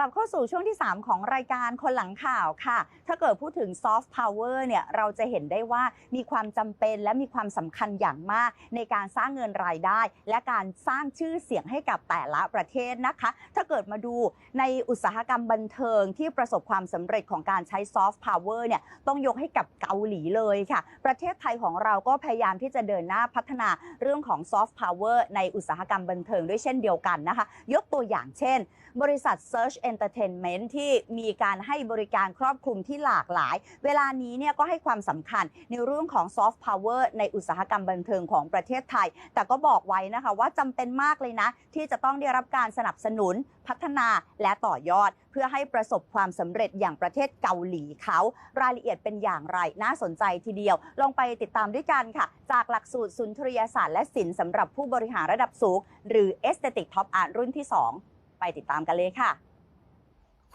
ลับเข้าสู่ช่วงที่ 3 ของรายการคนหลังข่าวค่ะ ถ้าเกิดพูดถึงซอฟต์พาวเวอร์เนี่ยเราจะเห็นได้ว่ามีความจำเป็นและมีความสำคัญอย่างมาก ในการสร้างเงินรายได้ และการสร้างชื่อเสียงให้กับแต่ละประเทศนะคะ ถ้าเกิดมาดูในอุตสาหกรรมบันเทิงที่ประสบความสำเร็จของการใช้ซอฟต์พาวเวอร์เนี่ยต้องยกให้กับเกาหลีเลยค่ะ ประเทศไทยของเราก็พยายามที่จะเดินหน้าพัฒนาเรื่องของซอฟต์พาวเวอร์ในอุตสาหกรรมบันเทิงด้วยเช่นเดียวกันนะคะ ยกตัวอย่างเช่น บริษัท Search Entertainment ที่มีการให้บริการครอบคลุมที่หลากหลาย เวลานี้เนี่ยก็ให้ความสำคัญในเรื่องของซอฟต์พาวเวอร์ในอุตสาหกรรมบันเทิงของประเทศไทย แต่ก็บอกไว้นะคะว่าจำเป็นมากเลยนะ ที่จะต้องได้รับการสนับสนุนพัฒนาและต่อยอด เพื่อให้ประสบความสำเร็จอย่างประเทศเกาหลีเขา รายละเอียดเป็นอย่างไรน่าสนใจทีเดียว ลองไปติดตามด้วยกันค่ะ จากหลักสูตรสุนทรียศาสตร์และศิลป์สำหรับผู้บริหารระดับสูง หรือ Aesthetic Top Art รุ่นที่ 2 ไปติดตามกันเลยค่ะ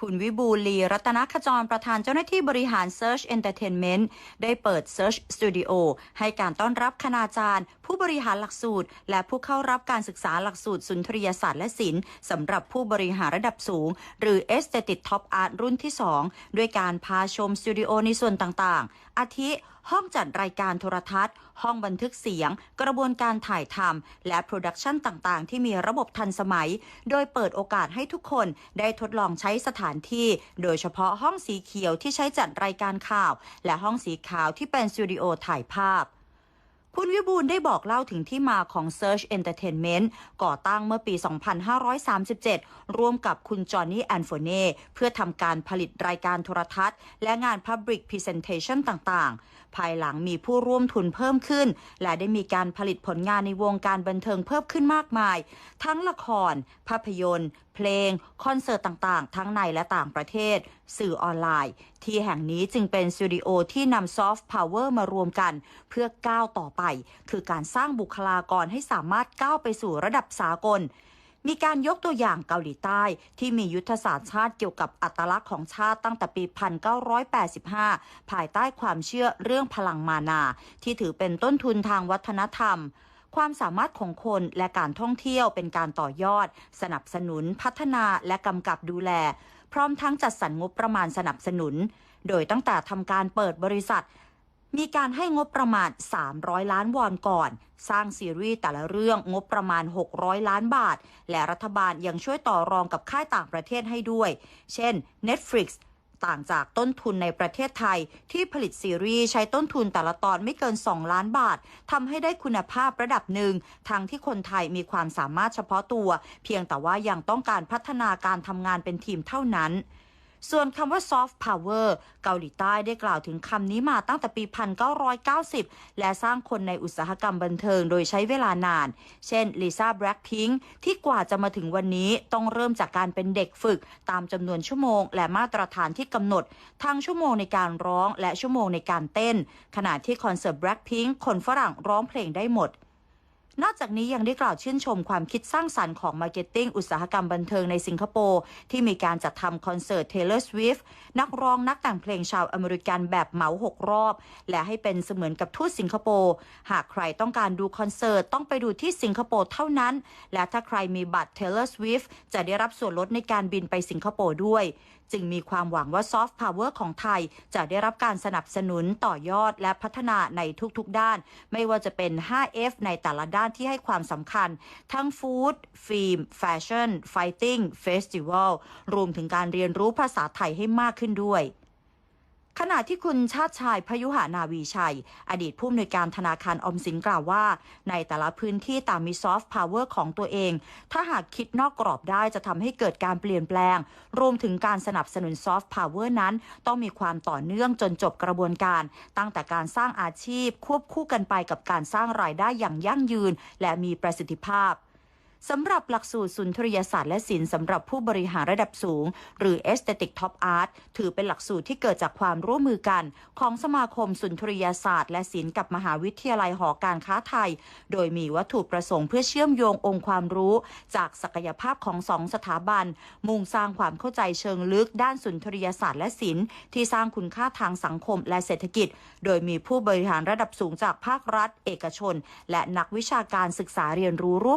คุณวิบูลีรัตนขจรประธานเจ้าหน้าที่บริหาร Search Entertainment ได้เปิด Search Studio ให้การต้อนรับคณาจารย์ ผู้บริหารหลักสูตร และผู้เข้ารับการศึกษาหลักสูตรสุนทรียศาสตร์และศิลป์สำหรับผู้บริหารระดับสูง หรือ Aesthetic Top Art รุ่นที่ 2 ด้วยการพาชมสตูดิโอในส่วนต่างๆ อาทิ ห้องจัดรายการโทรทัศน์ ห้องบันทึกเสียง กระบวนการถ่ายทำและโปรดักชันต่างๆ ที่มีระบบทันสมัย โดยเปิดโอกาสให้ทุกคนได้ทดลองใช้สถานที่ โดยเฉพาะห้องสีเขียวที่ใช้จัดรายการข่าว และห้องสีขาวที่เป็นสตูดิโอถ่ายภาพ คุณวิบูลย์ได้บอกเล่าถึงที่มาของ Search Entertainment ก่อตั้งเมื่อปี 2537 ร่วมกับคุณจอห์นนี่แอนโฟเน่เพื่อทำการผลิตรายการโทรทัศน์ และงาน Public Presentation ต่าง ๆ ภายหลังมีผู้ร่วมทุนเพิ่มขึ้น และได้มีการผลิตผลงานในวงการบันเทิงเพิ่มขึ้นมากมาย ทั้งละคร ภาพยนตร์ เพลง คอนเสิร์ตต่างๆ ทั้งในและต่างประเทศ สื่อออนไลน์ ที่แห่งนี้จึงเป็นสตูดิโอที่นำซอฟต์พาวเวอร์มารวมกัน เพื่อก้าวต่อไป คือการสร้างบุคลากรให้สามารถก้าวไปสู่ระดับสากลมีการยกตัวอย่างเกาหลีใต้ที่มียุทธศาสตร์ชาติเกี่ยวกับอัตลักษณ์ของชาติตั้งแต่ปี 1985 ภายใต้ความเชื่อเรื่องพลังมานา ที่ถือเป็นต้นทุนทางวัฒนธรรม ความสามารถของคนและการท่องเที่ยวเป็นการต่อยอด สนับสนุนพัฒนาและกำกับดูแล พร้อมทั้งจัดสรรงบประมาณสนับสนุน โดยตั้งแต่ทำการเปิดบริษัท มีการให้งบประมาณ 300 ล้านวอนก่อน สร้างซีรีส์แต่ละเรื่องงบประมาณ 600 ล้านบาท และรัฐบาลยังช่วยต่อรองกับค่ายต่างประเทศให้ด้วย เช่น Netflix ต่างจากต้นทุนในประเทศไทย ที่ผลิตซีรีส์ใช้ต้นทุนแต่ละตอนไม่เกิน 2 ล้านบาททำให้ได้คุณภาพระดับหนึ่ง ทั้งที่คนไทยมีความสามารถเฉพาะตัว เพียงแต่ว่ายังต้องการพัฒนาการทำงานเป็นทีมเท่านั้น ส่วนคำว่า soft power เกาหลีใต้ได้กล่าวถึงคำนี้มาตั้งแต่ปี 1990 และสร้างคนในอุตสาหกรรมบันเทิงโดยใช้เวลานาน เช่นลิซ่าแบล็คพิงค์ที่กว่าจะมาถึงวันนี้ต้องเริ่มจากการเป็นเด็กฝึก ตามจำนวนชั่วโมง และมาตรฐานที่กำหนด ทั้งชั่วโมงในการร้องและชั่วโมงในการเต้น ขณะที่คอนเสิร์ตแบล็คพิงค์คนฝรั่งร้องเพลงได้หมด นอกจากนี้ยังได้กล่าวชื่นชมความคิดสร้างสรรค์ของมาร์เก็ตติ้งอุตสาหกรรมบันเทิงในสิงคโปร์ที่มีการจัดทำคอนเสิร์ต Taylor Swift นักร้องนักแต่งเพลงชาวอเมริกันแบบเหมา6รอบ และให้เป็นเสมือนกับทูตสิงคโปร์หากใครต้องการดูคอนเสิร์ตต้องไปดูที่สิงคโปร์เท่านั้น และถ้าใครมีบัตร Taylor Swift จะได้รับส่วนลดในการบินไปสิงคโปร์ด้วยจึงมีความหวังว่าซอฟต์พาวเวอร์ของไทย จะได้รับการสนับสนุนต่อยอดและพัฒนาในทุกๆด้าน ไม่ว่าจะเป็น 5F ในแต่ละด้านที่ให้ความสำคัญ ทั้งฟู้ดฟิล์มแฟชั่นไฟติ้งเฟสติวัลรวมถึงการเรียนรู้ภาษาไทยให้มากขึ้นด้วย ขณะที่คุณชาติชายพยุหานาวีชัย อดีตผู้อำนวยการธนาคารออมสินกล่าวว่า ในแต่ละพื้นที่ต่างมีซอฟต์พาวเวอร์ของตัวเอง ถ้าหากคิดนอกกรอบได้จะทำให้เกิดการเปลี่ยนแปลง รวมถึงการสนับสนุนซอฟต์พาวเวอร์นั้น ต้องมีความต่อเนื่องจนจบกระบวนการ ตั้งแต่การสร้างอาชีพควบคู่กันไปกับการสร้างรายได้อย่างยั่งยืน และมีประสิทธิภาพ สำหรับหลักสูตรสุนทรียศาสตร์และศิลป์สำหรับผู้บริหารระดับสูง หรือ Aesthetic Top Art ถือเป็นหลักสูตรที่เกิดจากความร่วมมือกัน ของสมาคมสุนทรียศาสตร์ และศิลป์กับมหาวิทยาลัยหอการค้าไทย โดยมีวัตถุประสงค์เพื่อเชื่อมโยงองค์ความรู้ จากศักยภาพของสองสถาบัน มุ่งสร้างความเข้าใจเชิงลึกด้านสุนทรียศาสตร์และศิลป์ที่สร้างคุณค่าทางสังคมและเศรษฐกิจ โดยมีผู้บริหารระดับสูงจากภาครัฐ เอกชน และนักวิชาการศึกษาเรียนรู้ร่วม